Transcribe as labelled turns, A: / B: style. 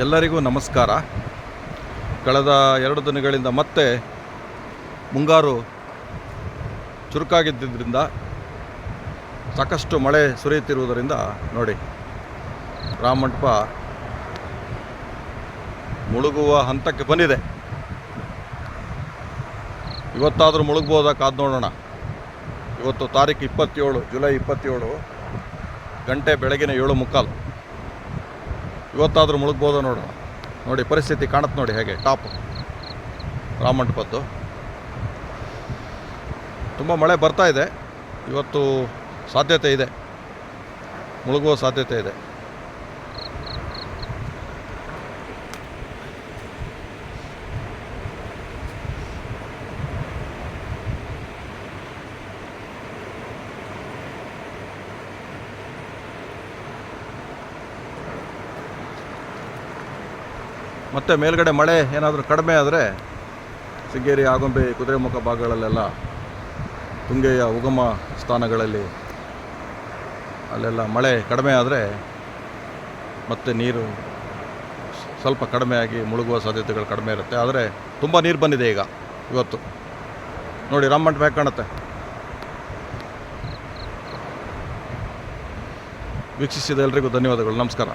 A: ಎಲ್ಲರಿಗೂ ನಮಸ್ಕಾರ. ಕಳೆದ ಎರಡು ದಿನಗಳಿಂದ ಮತ್ತೆ ಮುಂಗಾರು ಚುರುಕಾಗಿದ್ದರಿಂದ ಸಾಕಷ್ಟು ಮಳೆ ಸುರಿಯುತ್ತಿರುವುದರಿಂದ ನೋಡಿ ರಾಮಮಂಟಪ ಮುಳುಗುವ ಹಂತಕ್ಕೆ ಬಂದಿದೆ. ಇವತ್ತಾದರೂ ಮುಳುಗ್ಬೋದಾ ಕಾದು ನೋಡೋಣ. ಇವತ್ತು ತಾರೀಕು ಇಪ್ಪತ್ತೇಳು, ಜುಲೈ ಇಪ್ಪತ್ತೇಳು, ಗಂಟೆ ಬೆಳಗಿನ ಏಳು ಮುಕ್ಕಾಲು. ಇವತ್ತಾದರೂ ಮುಳುಗ್ಬೋದು ನೋಡೋಣ ನೋಡಿ, ಪರಿಸ್ಥಿತಿ ಕಾಣುತ್ತೆ ನೋಡಿ ಹೇಗೆ, ಟಾಪ್. ರಾಮಂಟಪದ್ದು ತುಂಬ ಮಳೆ ಬರ್ತಾ ಇದೆ. ಇವತ್ತು ಸಾಧ್ಯತೆ ಇದೆ. ಮುಳುಗುವ ಸಾಧ್ಯತೆ ಇದೆ. ಮತ್ತು ಮೇಲ್ಗಡೆ ಮಳೆ ಏನಾದರೂ ಕಡಿಮೆ ಆದರೆ ಸಿಂಗೇರಿ, ಆಗೊಂಬೆ ಕುದುರೆಮುಖ ಭಾಗಗಳಲ್ಲೆಲ್ಲ ತುಂಗೆಯ ಉಗಮ ಸ್ಥಾನಗಳಲ್ಲಿ ಅಲ್ಲೆಲ್ಲ ಮಳೆ ಕಡಿಮೆ ಆದರೆ ಮತ್ತೆ ನೀರು ಸ್ವಲ್ಪ ಕಡಿಮೆಯಾಗಿ ಮುಳುಗುವ ಸಾಧ್ಯತೆಗಳು ಕಡಿಮೆ ಇರುತ್ತೆ. ಆದರೆ ತುಂಬ ನೀರು ಬಂದಿದೆ ಈಗ, ಇವತ್ತು. ನೋಡಿ ರಾಮಂಟ್ ಹೇಗೆ ಕಾಣುತ್ತೆ. ವೀಕ್ಷಿಸಿದ ಎಲ್ರಿಗೂ ಧನ್ಯವಾದಗಳು. ನಮಸ್ಕಾರ.